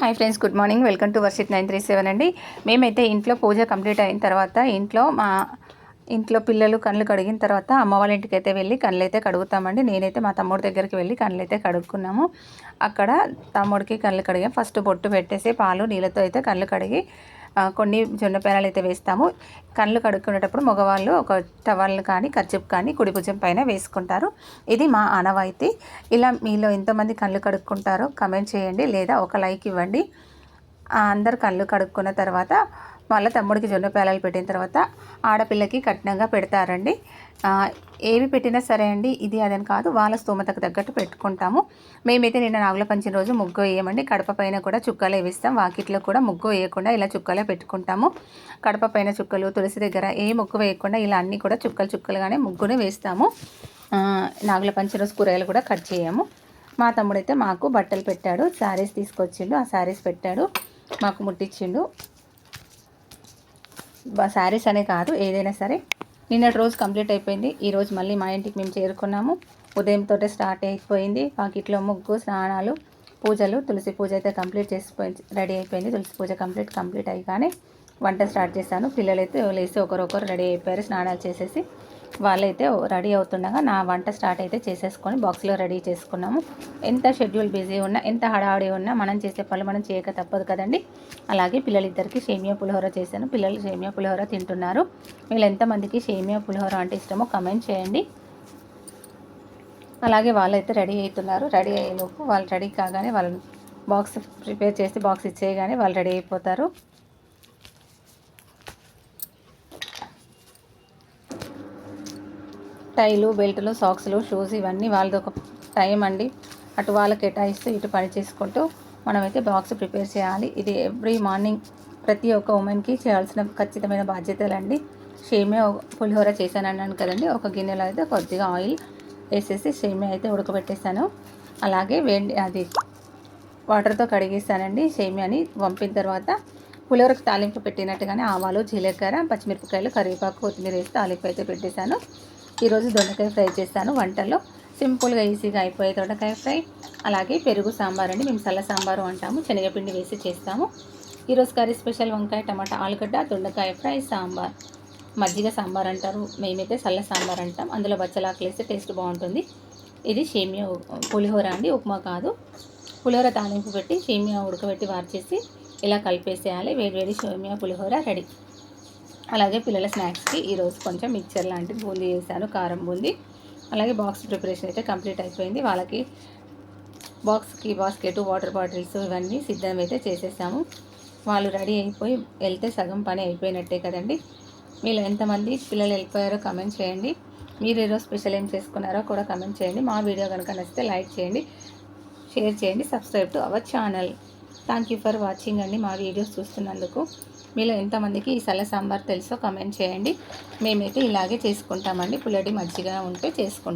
Hi friends good morning. Welcome to Varshith nine three seven అండి. మేమైతే ఇంట్లో పూజ complete అయిన తర్వాత ఇంట్లో మా ఇంట్లో పిల్లలు కళ్ళు కడిగిన తర్వాత అమ్మ వాళ్ళ ఇంటికి అయితే వెళ్ళి కళ్ళు అయితే కడుగుతామండి. నేనైతే మా తమ్ముడి దగ్గరికి వెళ్ళి కళ్ళు అయితే కడుక్కున్నాము. అక్కడ తమ్ముడికి కళ్ళు కడిగాం. ఫస్ట్ బొట్టు పెట్టేసి పాలు నీళ్ళతో అయితే కళ్ళు కడిగి కొన్ని జొన్న పేనాలు అయితే వేస్తాము. కళ్ళు కడుక్కునేటప్పుడు మగవాళ్ళు ఒక టవల్ని కానీ ఖర్చుపు కానీ కుడి భుజం పైన వేసుకుంటారు. ఇది మా ఆనవాయితీ. ఇలా మీలో ఎంతోమంది కళ్ళు కడుక్కుంటారో కమెంట్ చేయండి లేదా ఒక లైక్ ఇవ్వండి. అందరు కళ్ళు కడుక్కున్న తర్వాత వాళ్ళ తమ్ముడికి జొన్న పేలాలు పెట్టిన తర్వాత ఆడపిల్లకి కట్నంగా పెడతారండి. ఏవి పెట్టినా సరే అండి ఇది అదని కాదు వాళ్ళ స్తోమతకు తగ్గట్టు పెట్టుకుంటాము. మేమైతే నిన్న నాగుల పంచిన రోజు ముగ్గు వేయమండి. కడప పైన కూడా చుక్కలు వేస్తాం వాకిట్లో కూడా ముగ్గు వేయకుండా ఇలా చుక్కలే పెట్టుకుంటాము. కడప పైన చుక్కలు తులసి దగ్గర ఏ ముగ్గు వేయకుండా ఇలా అన్నీ కూడా చుక్కలు చుక్కలుగానే ముగ్గునే వేస్తాము. నాగుల పంచిన రోజు కూరగాయలు కూడా కట్ చేయము. మా తమ్ముడైతే మాకు బట్టలు పెట్టాడు శారీస్ తీసుకొచ్చిండు. ఆ శారీస్ పెట్టాడు మాకు ముట్టించిండు శారీస్ అనే కాదు ఏదైనా సరే. నిన్నటి రోజు కంప్లీట్ అయిపోయింది. ఈరోజు మళ్ళీ మా ఇంటికి మేము చేరుకున్నాము. ఉదయంతో స్టార్ట్ అయిపోయింది. పాకిట్లో ముగ్గు స్నానాలు పూజలు తులసి పూజ అయితే కంప్లీట్ చేసిపోయి రెడీ అయిపోయింది. తులసి పూజ కంప్లీట్ కంప్లీట్ అయ్యానే వంట స్టార్ట్ చేశాను. పిల్లలైతే లేసి ఒకరొకరు రెడీ అయిపోయారు స్నానాలు చేసేసి. వాళ్ళైతే రెడీ అవుతుండగా నా వంట స్టార్ట్ అయితే చేసేసుకొని బాక్స్లో రెడీ చేసుకున్నాము. ఎంత షెడ్యూల్ బిజీ ఉన్నా ఎంత హడావిడి ఉన్నా మనం చేసే పనులు మనం చేయక తప్పదు కదండి. అలాగే పిల్లలిద్దరికి సేమియా పులిహోర చేశాను. పిల్లలు సేమియా పులిహోర తింటున్నారు. వీళ్ళు ఎంతమందికి సేమియా పులిహోర అంటే ఇష్టమో కమెంట్ చేయండి. అలాగే వాళ్ళైతే రెడీ అవుతున్నారు. రెడీ అయ్యేలోపు వాళ్ళు రెడీ కాగానే వాళ్ళు బాక్స్ ప్రిపేర్ చేసి బాక్స్ ఇచ్చేయగానే వాళ్ళు రెడీ అయిపోతారు. టైలు బెల్టులు సాక్స్లు షూస్ ఇవన్నీ వాళ్ళది ఒక టైం అండి. అటు వాళ్ళకి కేటాయిస్తూ ఇటు పని చేసుకుంటూ మనమైతే బాక్స్ ప్రిపేర్ చేయాలి. ఇది ఎవ్రీ మార్నింగ్ ప్రతి ఒక్క ఉమెన్కి చేయాల్సిన ఖచ్చితమైన బాధ్యతలు అండి షేమే పులిహోర చేశాను అన్నాను కదండి. ఒక గిన్నెలో అయితే కొద్దిగా ఆయిల్ వేసేసి షేమే అయితే ఉడకబెట్టేస్తాను అలాగే వేడి అది వాటర్తో కడిగేస్తానండి షేమియాని పంపిన తర్వాత పులిహోరకు తాలింపు పెట్టినట్టుగానే ఆవాలు జీలకర్ర పచ్చిమిరపకాయలు కరివేపాకు కొత్తిమీర వేసి తాలింపు అయితే పెట్టేశాను. ఈరోజు దొండకాయ ఫ్రై చేస్తాను వంటల్లో సింపుల్గా ఈజీగా అయిపోయే దొండకాయ ఫ్రై. అలాగే పెరుగు సాంబార్ అండి. మేము చల్ల సాంబారు అంటాము. శనగపిండి వేసి చేస్తాము. ఈరోజు కర్రీ స్పెషల్ వంకాయ టమాటా ఆలుగడ్డ దొండకాయ ఫ్రై సాంబార్. మజ్జిగ సాంబార్ అంటారు. మేమైతే చల్ల సాంబార్ అంటాం. అందులో బచ్చలాకులు వేస్తే టేస్ట్ బాగుంటుంది. ఇది సేమియా పులిహోర అండి. ఉప్మా కాదు. పులిహోర తాలింపు పెట్టి సేమియా ఉడకబెట్టి వార్చేసి ఇలా కలిపేసేయాలి. వేడి వేడి సేమియా పులిహోర రెడీ. అలాగే పిల్లల స్నాక్స్కి ఈరోజు కొంచెం మిక్చర్ లాంటి బూందీ చేశాను కారం బూందీ. అలాగే బాక్స్ ప్రిపరేషన్ అయితే కంప్లీట్ అయిపోయింది. వాళ్ళకి బాక్స్కి బాస్కెట్ వాటర్ బాటిల్స్ ఇవన్నీ సిద్ధం అయితే చేసేసాము. వాళ్ళు రెడీ అయిపోయి వెళ్తే సగం పని అయిపోయినట్టే కదండి. మీరు ఎంతమంది పిల్లలు వెళ్ళిపోయారో కమెంట్ చేయండి. మీరు ఈరోజు స్పెషల్ ఏం చేసుకున్నారో కూడా కమెంట్ చేయండి. మా వీడియో కనుక నచ్చితే లైక్ చేయండి షేర్ చేయండి subscribe to our channel. Thank you for watching అండి మా వీడియోస్ చూస్తున్నందుకు. మీలో ఎంతమందికి ఈ సల్ల సాంబార్ తెలుసో కమెంట్ చేయండి. మేమైతే ఇలాగే చేసుకుంటామండి. పుల్లటి మజ్జిగ ఉంటే చేసుకుంటాం.